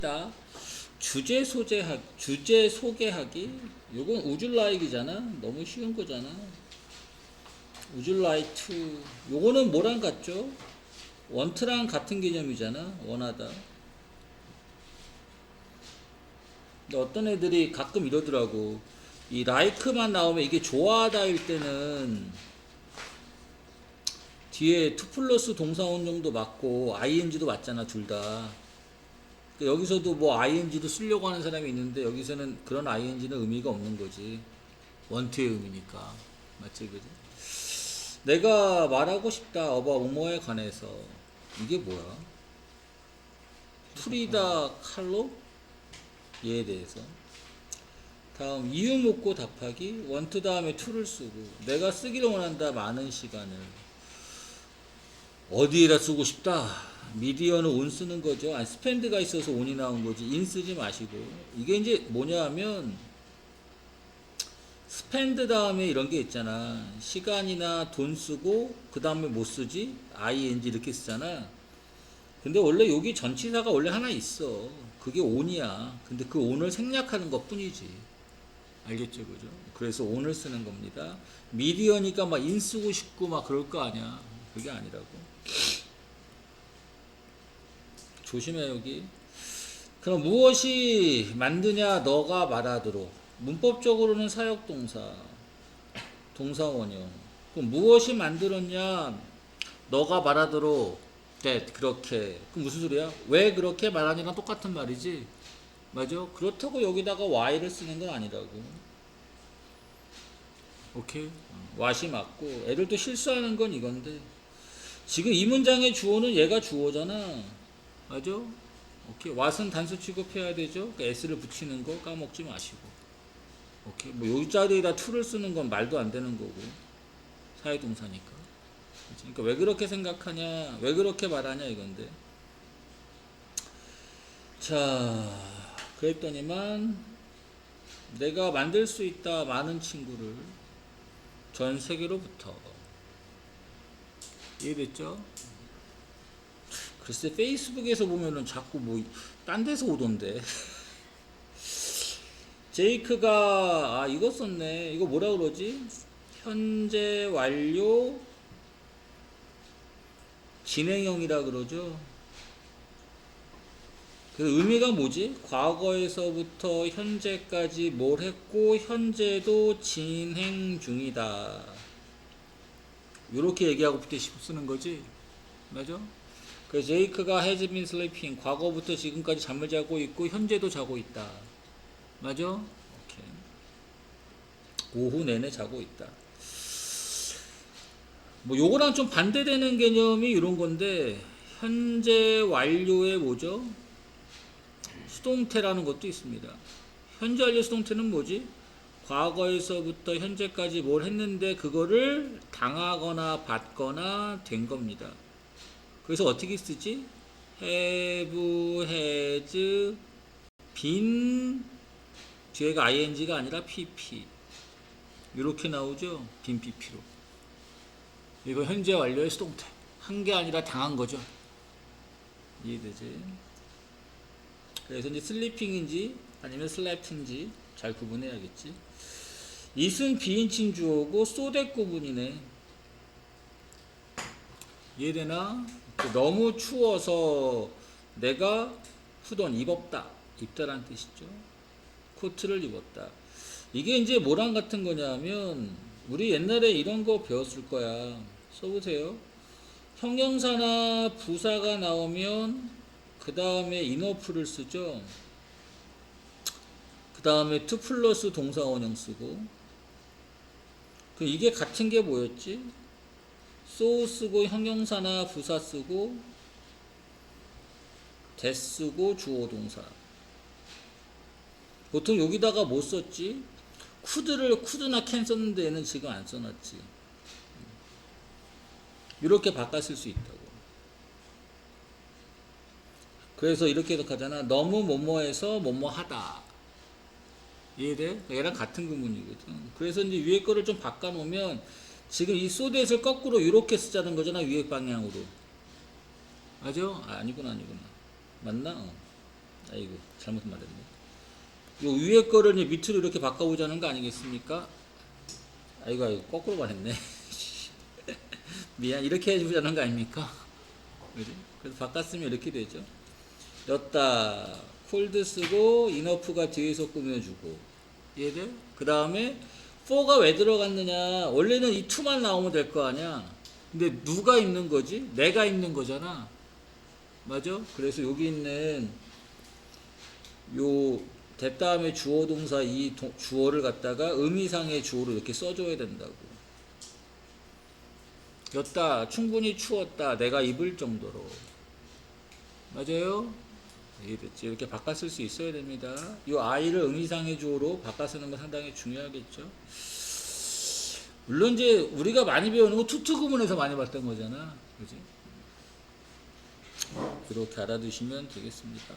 있다. 주제 소개하기, 주제 소개하기. 요건 우줄라이기잖아. 너무 쉬운 거잖아. 우줄라이트. 요거는 뭐랑 같죠? 원트랑 같은 개념이잖아. 원하다. 근데 어떤 애들이 가끔 이러더라고. 이 라이크만 나오면 이게 좋아하다일 때는 뒤에 투 플러스 동사원용도 맞고 ing도 맞잖아 둘 다. 그러니까 여기서도 뭐 ing도 쓰려고 하는 사람이 있는데 여기서는 그런 ing는 의미가 없는 거지. 원투의 의미니까. 맞지 그지? 내가 말하고 싶다 어바 우모에 관해서 이게 뭐야? 프리다 칼로 얘에 대해서 다음 이유 묻고 답하기 원투 다음에 투를 쓰고 내가 쓰기를 원한다 많은 시간을 어디에다 쓰고 싶다 미디어는 온 쓰는 거죠. 아니 스펜드가 있어서 온이 나온 거지. 인 쓰지 마시고. 이게 이제 뭐냐 하면 스펜드 다음에 이런 게 있잖아. 시간이나 돈 쓰고 그 다음에 못 쓰지? ing 이렇게 쓰잖아. 근데 원래 여기 전치사가 원래 하나 있어. 그게 온이야. 근데 그 온을 생략하는 것 뿐이지. 알겠죠 그죠? 그래서 온을 쓰는 겁니다. 미디어니까 막 인 쓰고 싶고 막 그럴 거 아니야. 그게 아니라고 조심해 여기. 그럼 무엇이 만드냐 너가 말하도록. 문법적으로는 사역동사 동사원형. 그럼 무엇이 만들었냐 너가 말하도록. that 그렇게. 그럼 무슨 소리야? 왜 그렇게 말하냐랑 똑같은 말이지. 맞아? 그렇다고 여기다가 y를 쓰는 건 아니라고. 오케이? what이 맞고. 애들도 실수하는 건 이건데. 지금 이 문장의 주어는 얘가 주어잖아 맞아. 오케이. what은 단수 취급해야 되죠? 그 s를 붙이는 거 까먹지 마시고. 오케이. 뭐 여기 자리에다 to를 쓰는 건 말도 안 되는 거고. 사회동사니까. 그치? 그러니까 왜 그렇게 생각하냐? 왜 그렇게 말하냐 이건데. 자 그랬더니만 내가 만들 수 있다 많은 친구를 전 세계로부터. 이해됐죠? 글쎄 페이스북에서 보면은 자꾸 뭐 딴 데서 오던데. 제이크가 아 이거 썼네. 이거 뭐라 그러지? 현재 완료 진행형이라 그러죠. 그 의미가 뭐지? 과거에서부터 현재까지 뭘 했고 현재도 진행 중이다. 이렇게 얘기하고 부터 쓰는 거지. 맞아? 그 제이크가 been sleeping 과거부터 지금까지 잠을 자고 있고 현재도 자고 있다 맞아? 오케이. 오후 내내 자고 있다. 뭐 요거랑 좀 반대되는 개념이 이런 건데 현재 완료의 뭐죠? 수동태라는 것도 있습니다. 현재 완료 수동태는 뭐지? 과거에서부터 현재까지 뭘 했는데 그거를 당하거나 받거나 된 겁니다. 그래서 어떻게 쓰지? have, has, been 뒤에가 ing가 아니라 pp. 이렇게 나오죠? 빈 pp로. 이거 현재 완료의 수동태. 한 게 아니라 당한 거죠. 이해되지? 그래서 이제 슬리핑인지 아니면 슬랩인지 잘 구분해야겠지. 이은 비인칭 주어고 소대 구분이네. 이해되나 너무 추워서 내가 후던 입었다 입다란 뜻이죠 코트를 입었다. 이게 이제 뭐랑 같은 거냐면 우리 옛날에 이런 거 배웠을 거야. 써보세요. 형용사나 부사가 나오면 그 다음에 인어프를 쓰죠. 그 다음에 to 플러스 동사원형 쓰고 그 이게 같은 게 뭐였지? So 쓰고 형용사나 부사 쓰고 대 쓰고 주어 동사 보통 여기다가 못 썼지? 쿠드를 쿠드나 캔 썼는데 얘는 지금 안 써놨지. 이렇게 바꿨을 수 있다고. 그래서 이렇게 해석하잖아. 너무 뭐뭐해서 뭐뭐하다. 이해돼? 얘랑 같은 구문이거든. 그래서 이제 위에 거를 좀 바꿔 놓으면 지금 이 소댓을 거꾸로 이렇게 쓰자는 거잖아. 위에 방향으로. 맞아? 아, 아니구나, 아니구나. 맞나? 어. 아이고 잘못 말했네. 요 위에 거를 이제 밑으로 이렇게 바꿔보자는 거 아니겠습니까? 아이고 아이고 거꾸로 말했네. 미안 이렇게 해주자는 거 아닙니까? 그지? 그래서 바꿨으면 이렇게 되죠. 였다 콜드 쓰고 이너프가 뒤에서 꾸며주고 이해돼? 그 다음에 4가 왜 들어갔느냐? 원래는 이 2만 나오면 될 거 아니야. 근데 누가 있는 거지? 내가 있는 거잖아. 맞아? 그래서 여기 있는 요 됐다음에 주어 동사 이 도- 주어를 갖다가 의미상의 주어로 이렇게 써줘야 된다고. 였다. 충분히 추웠다. 내가 입을 정도로. 맞아요? 이해됐지? 이렇게 바꿔 쓸 수 있어야 됩니다. 이 아이를 의미상의 주어로 바꿔 쓰는 건 상당히 중요하겠죠. 물론 이제 우리가 많이 배우는 거 투투 구문에서 많이 봤던 거잖아. 그지? 그렇게 알아두시면 되겠습니다.